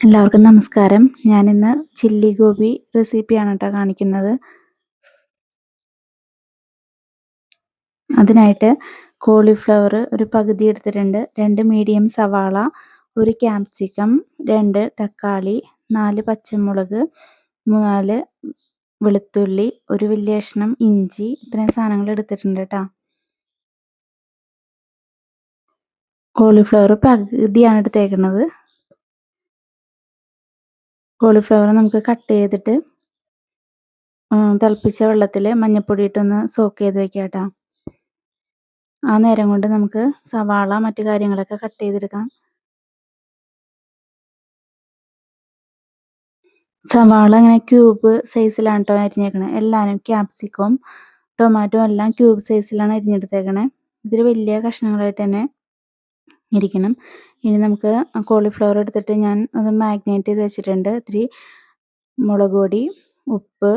എല്ലാവർക്കും നമസ്കാരം. ഞാൻ ഞാനിന്ന് ചില്ലി ഗോബി റെസിപ്പിയാണ് കേട്ടോ കാണിക്കുന്നത്. അതിനായിട്ട് കോളിഫ്ലവർ ഒരു പകുതി എടുത്തിട്ടുണ്ട്. രണ്ട് മീഡിയം സവാള ഒരു ക്യാപ്സിക്കം രണ്ട് തക്കാളി നാല് പച്ചമുളക് നാല് വെളുത്തുള്ളി ഒരു വലിയ ഇഞ്ചി ഇത്രയും സാധനങ്ങൾ എടുത്തിട്ടുണ്ട് കേട്ടോ. കോളിഫ്ലവർ പകുതിയാണ് എടുത്തേക്കുന്നത്. കോളിഫ്ലവർ നമുക്ക് കട്ട് ചെയ്തിട്ട് തിളപ്പിച്ച വെള്ളത്തിൽ മഞ്ഞൾപ്പൊടി ഇട്ടൊന്ന് സോക്ക് ചെയ്ത് വെക്കാം കേട്ടോ ആ നേരം കൊണ്ട് നമുക്ക് സവാള മറ്റു കാര്യങ്ങളൊക്കെ കട്ട് ചെയ്തെടുക്കാം. സവാള ഇങ്ങനെ ക്യൂബ് സൈസിലാണ് കേട്ടോ അരിഞ്ഞേക്കണേ. എല്ലാവരും ക്യാപ്സിക്കവും ടൊമാറ്റോ എല്ലാം ക്യൂബ് സൈസിലാണ് അരിഞ്ഞെടുത്തേക്കണേ. ഇതിൽ വലിയ കഷ്ണങ്ങളായിട്ട് തന്നെ ഇരിക്കണം. ഇനി നമുക്ക് കോളിഫ്ലവർ എടുത്തിട്ട് ഞാൻ അത് മാഗ്നേറ്റ് ചെയ്ത് വെച്ചിട്ടുണ്ട്. ഇത്തിരി മുളക് പൊടി ഉപ്പ്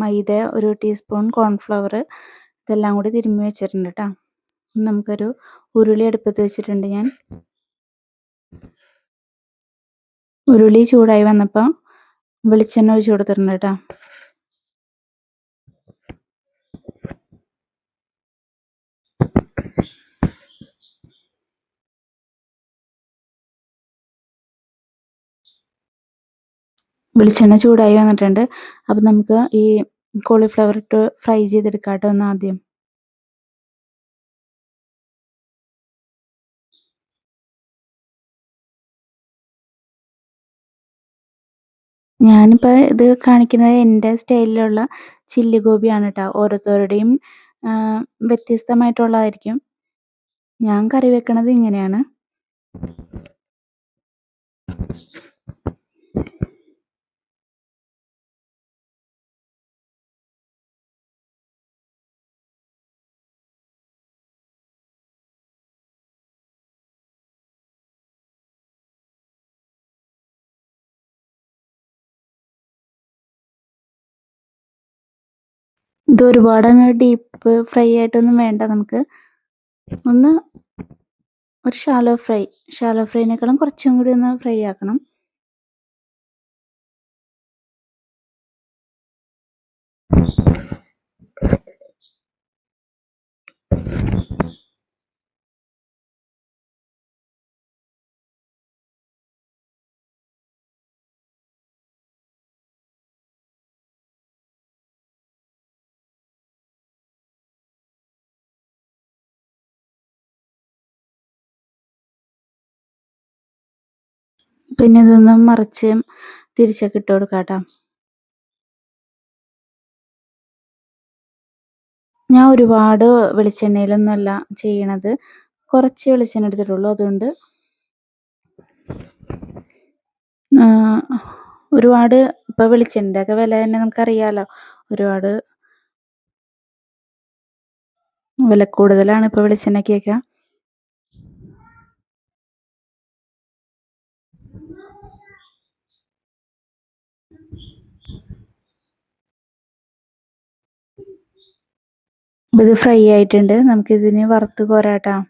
മൈദ ഒരു ടീസ്പൂൺ കോൺഫ്ലവർ ഇതെല്ലാം കൂടി തിരുമ്മി വെച്ചിട്ടുണ്ട് കേട്ടോ നമുക്കൊരു ഉരുളി അടുപ്പത്ത് വെച്ചിട്ടുണ്ട് ഞാൻ. ഉരുളി ചൂടായി വന്നപ്പോൾ വെളിച്ചെണ്ണ ഒഴിച്ചു കൊടുത്തിട്ടുണ്ട് കേട്ടോ വെളിച്ചെണ്ണ ചൂടായി വന്നിട്ടുണ്ട്. അപ്പം നമുക്ക് ഈ കോളിഫ്ലവർ ഇട്ട് ഫ്രൈ ചെയ്തെടുക്കാട്ടോ ഒന്ന് ആദ്യം. ഞാനിപ്പോൾ ഇത് കാണിക്കുന്നത് എന്റെ സ്റ്റൈലിലുള്ള ചില്ലി ഗോപിയാണ് കേട്ടോ ഓരോരുത്തരുടെയും വ്യത്യസ്തമായിട്ടുള്ളതായിരിക്കും. ഞാൻ കറി വെക്കണത് ഇങ്ങനെയാണ്. ഇത് ഒരുപാട് അങ്ങ് ഡീപ്പ് ഫ്രൈ ആയിട്ടൊന്നും വേണ്ട നമുക്ക്. ഒന്ന് ഒരു ഷാലോ ഫ്രൈ ഷാലോ ഫ്രൈനേക്കാളും കുറച്ചും കൂടി ഒന്ന് ഫ്രൈ ആക്കണം. പിന്നെ ഇതൊന്ന് മറിച്ച് തിരിച്ചൊക്കെ ഇട്ട് കൊടുക്കാം കേട്ടോ ഞാൻ ഒരുപാട് വെളിച്ചെണ്ണയിലൊന്നുമല്ല ചെയ്യണത്. കുറച്ച് വെളിച്ചെണ്ണ എടുത്തിട്ടുള്ളൂ അതുകൊണ്ട്. ഒരുപാട് ഇപ്പോൾ വെളിച്ചെണ്ണയുടെ വില തന്നെ നമുക്കറിയാലോ. ഒരുപാട് വില കൂടുതലാണ് ഇപ്പോൾ വെളിച്ചെണ്ണയ്ക്കൊക്കെ. ഇത് ഫ്രൈ ആയിട്ടുണ്ട്. നമുക്കിതിന് വറുത്ത് കോരാട്ടാം.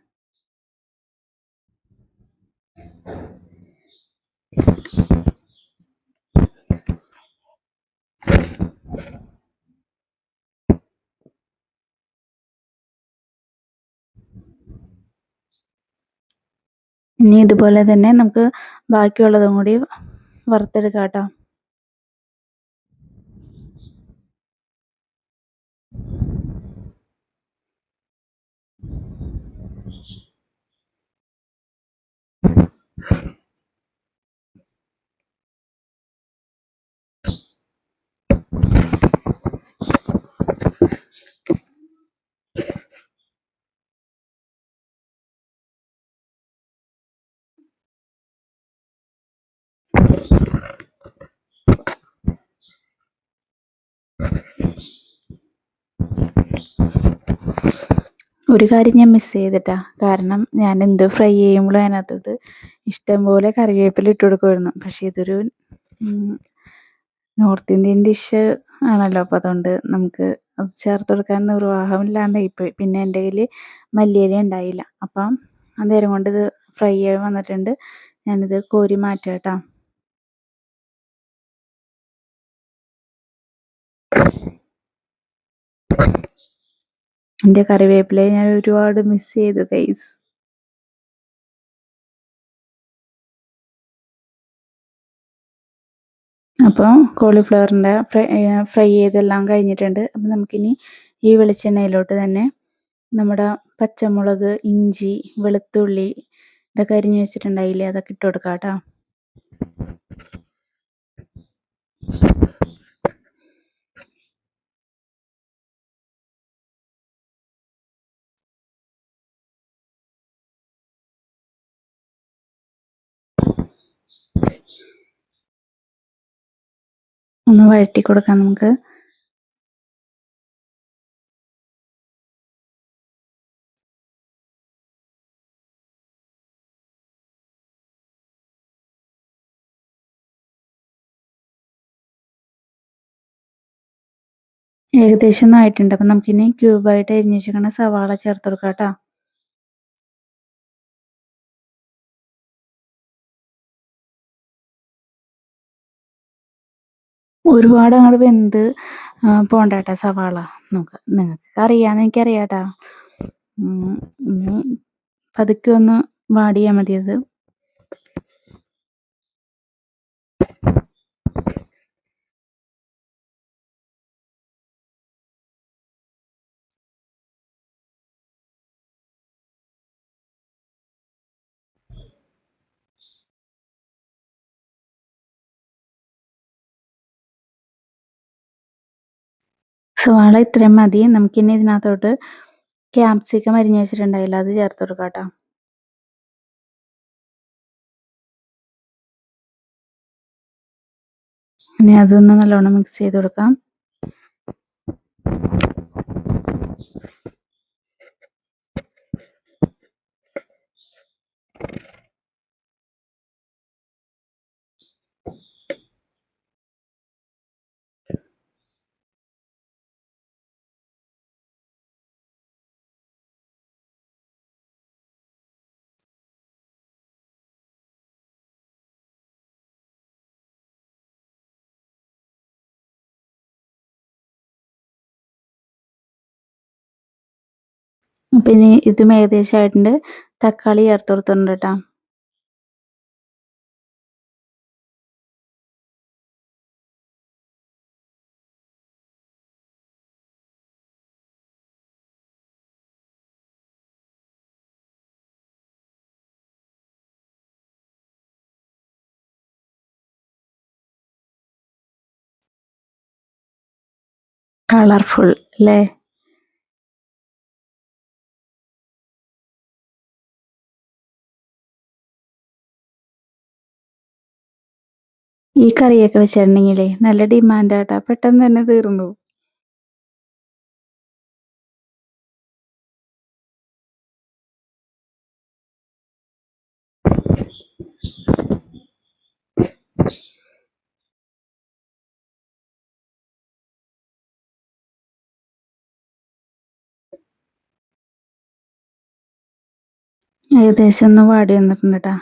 ഇനി ഇതുപോലെ തന്നെ നമുക്ക് ബാക്കിയുള്ളതും കൂടി വറുത്തെടുക്കാം കേട്ടോ ഒരു കാര്യം ഞാൻ മിസ് ചെയ്തിട്ടാ. കാരണം ഞാൻ എന്ത് ഫ്രൈ ചെയ്യുമ്പോഴും അതിനകത്തോട്ട് ഇഷ്ടംപോലെ കറിവേപ്പില ഇട്ട് കൊടുക്കുമായിരുന്നു പക്ഷേ ഇതൊരു നോർത്ത് ഇന്ത്യൻ ഡിഷ് ആണല്ലോ. അപ്പം അതുകൊണ്ട് നമുക്ക് അത് ചേർത്ത് കൊടുക്കാൻ നിർവാഹമില്ലാണ്ടായിപ്പോയി പിന്നെ എന്റെ കയ്യിൽ മല്ലിയില ഉണ്ടായില്ല. അപ്പം അന്നേരം കൊണ്ട് ഇത് ഫ്രൈ ആയി വന്നിട്ടുണ്ട്. ഞാനിത് കോരി മാറ്റാം കേട്ടോ. എന്റെ കറിവേപ്പിലയെ ഞാൻ ഒരുപാട് മിസ് ചെയ്തു ഗൈസ് അപ്പോൾ കോളിഫ്ലവറിന്റെ ഫ്രൈ ഫ്രൈ ചെയ്തെല്ലാം കഴിഞ്ഞിട്ടുണ്ട്. അപ്പം നമുക്കിനി ഈ വെളിച്ചെണ്ണയിലോട്ട് തന്നെ നമ്മുടെ പച്ചമുളക് ഇഞ്ചി വെളുത്തുള്ളി ഇതൊക്കെ അരിഞ്ഞു വെച്ചിട്ടുണ്ടായില്ലേ? അതൊക്കെ ഇട്ട് കൊടുക്കാം കേട്ടോ. ഒന്ന് വഴറ്റി കൊടുക്കാം നമുക്ക്. ഏകദേശം ഒന്നും ആയിട്ടുണ്ട്. അപ്പം നമുക്കിനി ക്യൂബായിട്ട് അരിഞ്ഞ് വെച്ചേക്കണ സവാള ചേർത്ത് കൊടുക്കാം കേട്ടോ. ഒരുപാട് അങ്ങോട്ട് വെന്ത് പോണ്ടാട്ട സവാള. നോക്ക നിങ്ങൾക്ക് അറിയാമെന്ന് എനിക്കറിയാട്ടാ. പതുക്കെ ഒന്ന് വാടിയാൽ മതി അത് സവാള ഇത്രയും മതി. നമുക്കിനി ഇതിനകത്തോട്ട് ക്യാപ്സിക്കം അരിഞ്ഞു വെച്ചിട്ടുണ്ടായില്ല. അത് ചേർത്ത് കൊടുക്കാം കേട്ടോ. ഇനി അതൊന്ന് നല്ലോണം മിക്സ് ചെയ്ത് കൊടുക്കാം. പിന്നെ ഇതും ഏകദേശം ആയിട്ടുണ്ട് തക്കാളി ചേർത്ത് കൊടുത്തിട്ടുണ്ട് കേട്ടോ. കളർഫുൾ അല്ലേ? ഈ കറിയൊക്കെ വെച്ചിട്ടുണ്ടെങ്കിലേ നല്ല ഡിമാൻഡ് ഡിമാൻഡാട്ടാ പെട്ടെന്ന് തന്നെ തീർന്നു ഏകദേശം ഒന്ന് വാടി വന്നിട്ടുണ്ട് കേട്ടോ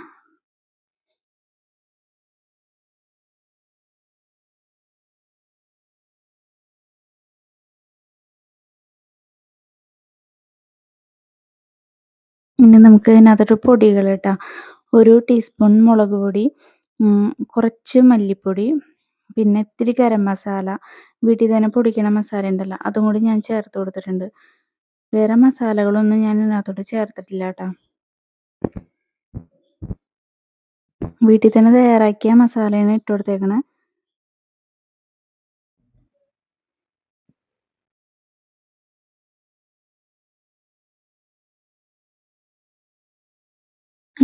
നമുക്ക് അതിനകത്തൊരു പൊടികൾ കേട്ടോ ഒരു ടീസ്പൂൺ മുളക് പൊടി കുറച്ച് മല്ലിപ്പൊടി പിന്നെ ഇത്തിരി ഗരം മസാല വീട്ടിൽ തന്നെ പൊടിക്കണ മസാല ഉണ്ടല്ലോ അതും കൂടി ഞാൻ ചേർത്ത് കൊടുത്തിട്ടുണ്ട്. വേറെ മസാലകളൊന്നും ഞാൻ ഇതിനകത്തോട്ട് ചേർത്തിട്ടില്ല കേട്ടോ. വീട്ടിൽ തന്നെ തയ്യാറാക്കിയ മസാലയാണ് ഇട്ട് കൊടുത്തേക്കണേ.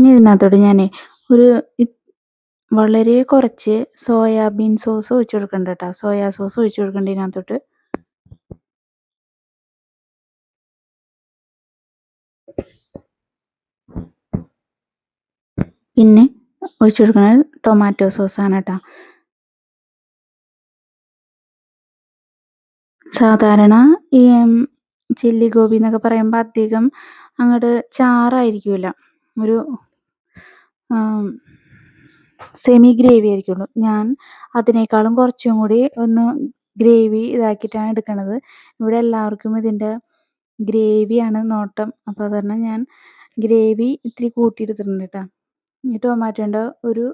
ഇനി ഇതിനകത്തോട്ട് ഞാൻ ഒരു വളരെ കുറച്ച് സോയാബീൻ സോസ് ഒഴിച്ചു കൊടുക്കണ്ട കേട്ടോ സോയാ സോസ് ഒഴിച്ചു കൊടുക്കണ്ട ഇതിനകത്തോട്ട്. പിന്നെ ഒഴിച്ചു കൊടുക്കുന്നത് ടൊമാറ്റോ സോസ് ആണ് കേട്ടോ സാധാരണ ഈ ചില്ലി ഗോപി എന്നൊക്കെ പറയുമ്പോൾ അധികം അങ്ങോട്ട് ചാറായിരിക്കില്ല ഒരു സെമി ഗ്രേവി ആയിരിക്കുള്ളൂ. ഞാൻ അതിനേക്കാളും കുറച്ചും കൂടി ഒന്ന് ഗ്രേവി ഇതാക്കിയിട്ടാണ് എടുക്കുന്നത് ഇവിടെ എല്ലാവർക്കും ഇതിന്റെ ഗ്രേവിയാണ് നോട്ടം. അപ്പോൾ അത് കാരണം ഞാൻ ഗ്രേവി ഇത്തിരി കൂട്ടിയെടുത്തിട്ടുണ്ട് കേട്ടോ. ഈ ടൊമാറ്റോന്റെ ഒരു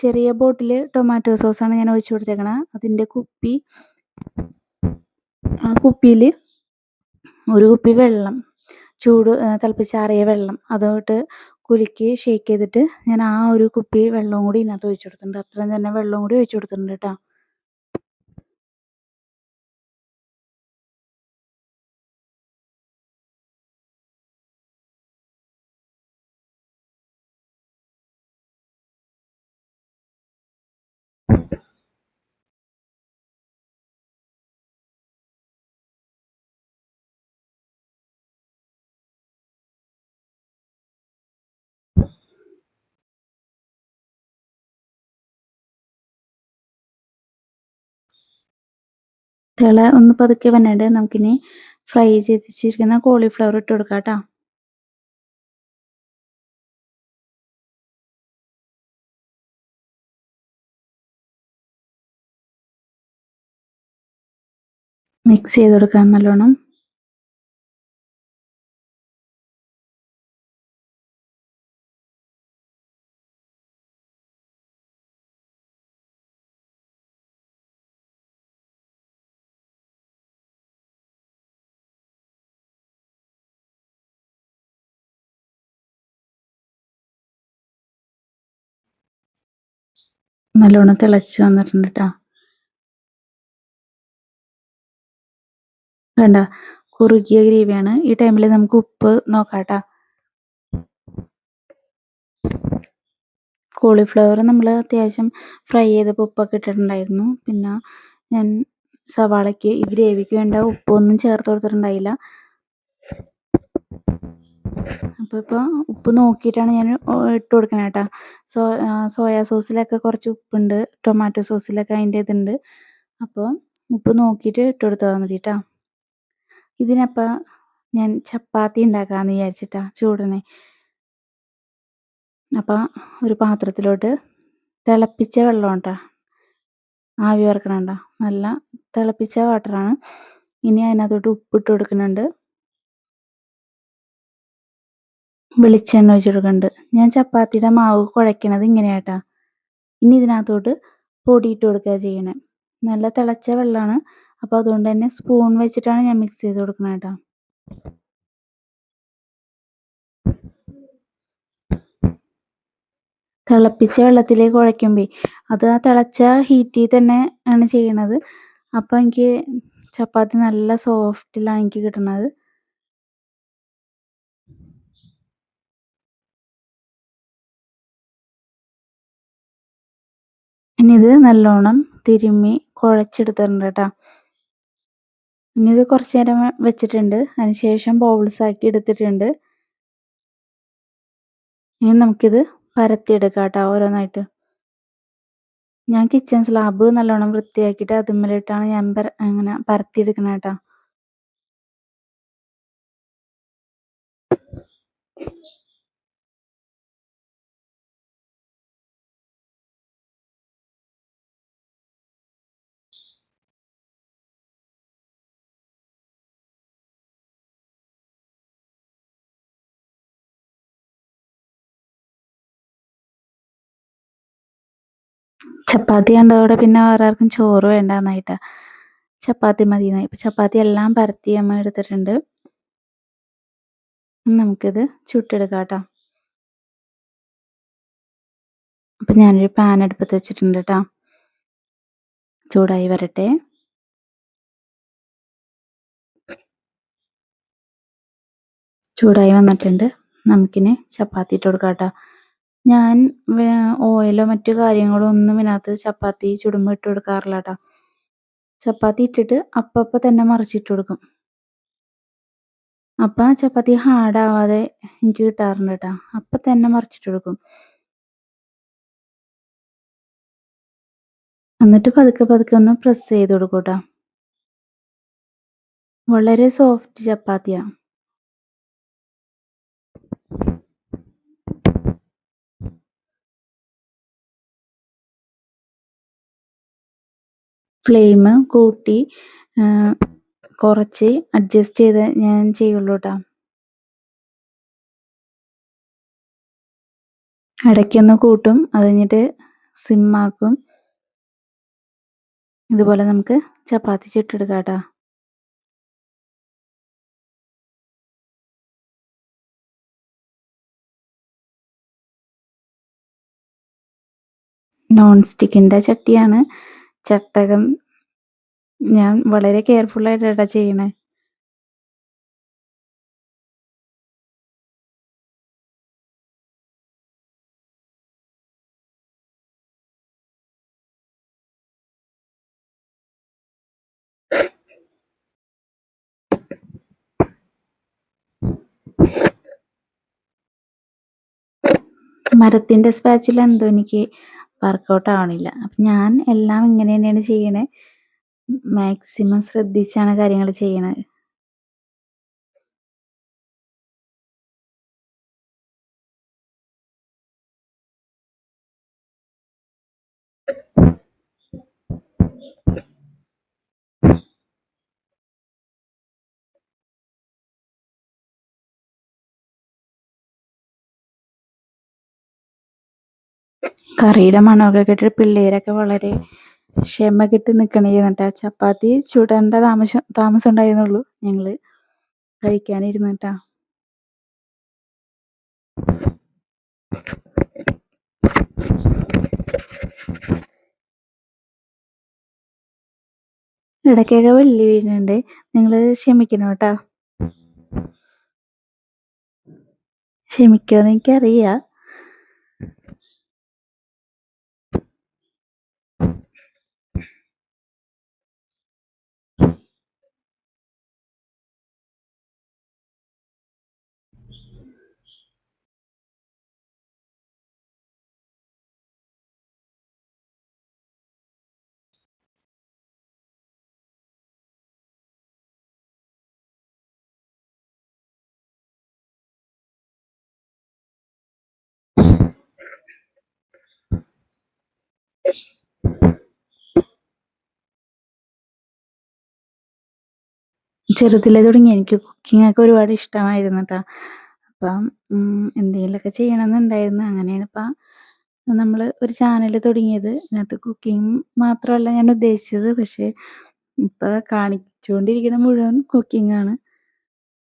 ചെറിയ ബോട്ടിൽ ടൊമാറ്റോ സോസാണ് ഞാൻ ഒഴിച്ചു കൊടുത്തേക്കണത് അതിന്റെ കുപ്പി ആ കുപ്പിയിൽ ഒരു കുപ്പി വെള്ളം ചൂട് തിളപ്പിച്ചാറിയ വെള്ളം അതോട്ട് കുലുക്കി ഷേക്ക് ചെയ്തിട്ട് ഞാൻ ആ ഒരു കുപ്പി വെള്ളവും കൂടി ഇതിനകത്ത് ഒഴിച്ചു കൊടുത്തിട്ടുണ്ട്. അത്രയും തന്നെ വെള്ളവും കൂടി ഒഴിച്ചു കൊടുത്തിട്ടുണ്ട് കേട്ടോ തിള ഒന്ന് പതുക്കെ വന്നിട്ട് നമുക്കിനി ഫ്രൈ ചെയ്ത് വെച്ചിരിക്കുന്ന കോളിഫ്ലവർ ഇട്ട് കൊടുക്കാം കേട്ടോ. മിക്സ് ചെയ്ത് കൊടുക്കാം നല്ലോണം. നല്ലോണം തിളച്ച് വന്നിട്ടുണ്ട് കേട്ടോ വേണ്ട കുറുകിയ ഗ്രേവിയാണ്. ഈ ടൈമിൽ നമുക്ക് ഉപ്പ് നോക്കാം കേട്ടോ കോളിഫ്ലവർ നമ്മൾ അത്യാവശ്യം ഫ്രൈ ചെയ്തപ്പോൾ ഉപ്പൊക്കെ ഇട്ടിട്ടുണ്ടായിരുന്നു. പിന്നെ ഞാൻ സവാളയ്ക്ക് ഈ ഗ്രേവിക്ക് വേണ്ട ഉപ്പൊന്നും ചേർത്ത് കൊടുത്തിട്ടുണ്ടായില്ല. അപ്പോൾ ഇപ്പോൾ ഉപ്പ് നോക്കിയിട്ടാണ് ഞാൻ ഇട്ട് കൊടുക്കുന്നത് കേട്ടോ സോ സോയാ സോസിലൊക്കെ കുറച്ച് ഉപ്പുണ്ട് ടൊമാറ്റോ സോസിലൊക്കെ അതിന്റെ ഇതുണ്ട്. അപ്പോൾ ഉപ്പ് നോക്കിയിട്ട് ഇട്ട് കൊടുത്താൽ മതി കേട്ടോ ഇതിനപ്പോൾ ഞാൻ ചപ്പാത്തി ഉണ്ടാക്കാമെന്ന് വിചാരിച്ചിട്ടാ ചൂടനെ അപ്പോൾ ഒരു പാത്രത്തിലോട്ട് തിളപ്പിച്ച വെള്ളം കേട്ടോ ആവി വറക്കണണ്ട നല്ല തിളപ്പിച്ച വാട്ടറാണ് ഇനി അതിനകത്തോട്ട് ഉപ്പിട്ട് കൊടുക്കുന്നുണ്ട്. വെളിച്ചെണ്ണ ഒഴിച്ചെടുക്കുന്നുണ്ട് ഞാൻ ചപ്പാത്തിയുടെ മാവ് കുഴയ്ക്കണത് ഇങ്ങനെയാട്ടാ. ഇനി ഇതിനകത്തോട്ട് പൊടി ഇട്ട് കൊടുക്കുക ചെയ്യണേ. നല്ല തിളച്ച വെള്ളമാണ്. അപ്പോൾ അതുകൊണ്ട് തന്നെ സ്പൂൺ വെച്ചിട്ടാണ് ഞാൻ മിക്സ് ചെയ്ത് കൊടുക്കുന്നത് കേട്ടോ തിളപ്പിച്ച വെള്ളത്തിലേക്ക് കുഴയ്ക്കുമ്പോൾ അത് ആ തിളച്ച ഹീറ്റിൽ തന്നെ ആണ് ചെയ്യണത്. അപ്പോൾ എനിക്ക് ചപ്പാത്തി നല്ല സോഫ്റ്റിലാണ് എനിക്ക് കിട്ടണത്. ഇനി ഇത് നല്ലോണം തിരുമ്മി കുഴച്ചെടുത്തിട്ടുണ്ട് കേട്ടോ ഇനി ഇത് കുറച്ചു നേരം വെച്ചിട്ടുണ്ട്. അതിനുശേഷം ബൗൾസ് ആക്കി എടുത്തിട്ടുണ്ട്. ഇനി നമുക്കിത് പരത്തിയെടുക്കാം കേട്ടോ ഓരോന്നായിട്ട്. ഞാൻ കിച്ചൺ സ്ലാബ് നല്ലോണം വൃത്തിയാക്കിയിട്ട് അതുമ്മലിട്ടാണ് ഞാൻ അങ്ങനെ പരത്തിയെടുക്കണത് കേട്ടോ ചപ്പാത്തി കണ്ടതോടെ പിന്നെ വേറെ ആർക്കും ചോറ് വേണ്ടാന്നായിട്ടാ. ചപ്പാത്തി മതി ഇപ്പൊ ചപ്പാത്തി എല്ലാം പരത്തി അമ്മ എടുത്തിട്ടുണ്ട്. നമുക്കിത് ചുട്ടെടുക്കാം കേട്ടോ അപ്പം ഞാനൊരു പാൻ അടുപ്പത്ത് വെച്ചിട്ടുണ്ട് കേട്ടോ ചൂടായി വരട്ടെ. ചൂടായി വന്നിട്ടുണ്ട്. നമുക്കിനി ചപ്പാത്തി ഇട്ട് കൊടുക്കാം കേട്ടോ ഞാൻ ഓയിലോ മറ്റു കാര്യങ്ങളോ ഒന്നും ഇതിനകത്ത് ചപ്പാത്തി ചുടുമ്പോൾ ഇട്ട് കൊടുക്കാറില്ല കേട്ടോ ചപ്പാത്തി ഇട്ടിട്ട് അപ്പം തന്നെ മറിച്ചിട്ട് കൊടുക്കും. അപ്പം ചപ്പാത്തി ഹാർഡാവാതെ എനിക്ക് കിട്ടാറുണ്ട് കേട്ടോ അപ്പം തന്നെ മറിച്ചിട്ട് കൊടുക്കും. എന്നിട്ട് പതുക്കെ പതുക്കെ ഒന്ന് പ്രസ് ചെയ്ത് കൊടുക്കും കേട്ടോ വളരെ സോഫ്റ്റ് ചപ്പാത്തിയാണ് ഫ്ലെയിം കൂട്ടി കുറച്ച് അഡ്ജസ്റ്റ് ചെയ്ത് ഞാൻ ചെയ്യുള്ളൂ കേട്ടോ ഇടയ്ക്കൊന്ന് കൂട്ടും അത് കഴിഞ്ഞിട്ട് സിമ്മാക്കും. ഇതുപോലെ നമുക്ക് ചപ്പാത്തി ചുട്ടെടുക്കാം കേട്ടോ നോൺ സ്റ്റിക്കിന്റെ ചട്ടിയാണ് ചട്ടകം ഞാൻ വളരെ കെയർഫുള്ളായിട്ടാണ് ചെയ്യണേ. മരത്തിന്റെ സ്പാച്ചിൽ എന്തോ എനിക്ക് വർക്കൗട്ട് ആവണില്ല. അപ്പം ഞാൻ എല്ലാം ഇങ്ങനെ തന്നെയാണ് ചെയ്യണേ. മാക്സിമം ശ്രദ്ധിച്ചാണ് കാര്യങ്ങൾ ചെയ്യണത്. കറിയുടെ മണമൊക്കെ കേട്ടിട്ട് പിള്ളേരൊക്കെ വളരെ ക്ഷമ കിട്ടി നിൽക്കണേ എന്നിട്ട്. ചപ്പാത്തി ചുടേണ്ട താമസം താമസം ഉണ്ടായിരുന്നുള്ളൂ. ഞങ്ങൾ കഴിക്കാനിരുന്നിട്ടാ. ഇടയ്ക്കൊക്കെ വെള്ളി വീഴുന്നുണ്ട്. നിങ്ങൾ ക്ഷമിക്കണം കേട്ടോ. ക്ഷമിക്കുമെന്ന് എനിക്കറിയാം. ചെറുതിലേ തുടങ്ങി. എനിക്ക് കുക്കിംഗ് ഒക്കെ ഒരുപാട് ഇഷ്ടമായിരുന്നു കേട്ടോ അപ്പം എന്തെങ്കിലുമൊക്കെ ചെയ്യണമെന്നുണ്ടായിരുന്നു. അങ്ങനെയാണ് ഇപ്പം നമ്മൾ ഒരു ചാനൽ തുടങ്ങിയത്. അതിനകത്ത് കുക്കിംഗ് മാത്രമല്ല ഞാൻ ഉദ്ദേശിച്ചത്. പക്ഷേ ഇപ്പം കാണിച്ചുകൊണ്ടിരിക്കുന്ന മുഴുവൻ കുക്കിംഗ് ആണ്.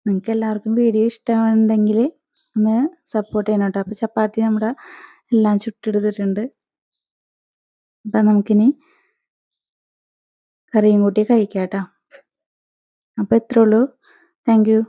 നിങ്ങൾക്ക് എല്ലാവർക്കും വീഡിയോ ഇഷ്ടമുണ്ടെങ്കിൽ ഒന്ന് സപ്പോർട്ട് ചെയ്യണം കേട്ടോ അപ്പോൾ ചപ്പാത്തി നമ്മുടെ എല്ലാം ചുട്ടെടുത്തിട്ടുണ്ട്. അപ്പം നമുക്കിനി കറിയും കൂട്ടി കഴിക്കാം കേട്ടോ അപ്പോൾ ഇത്രേ ഉള്ളൂ. Thank you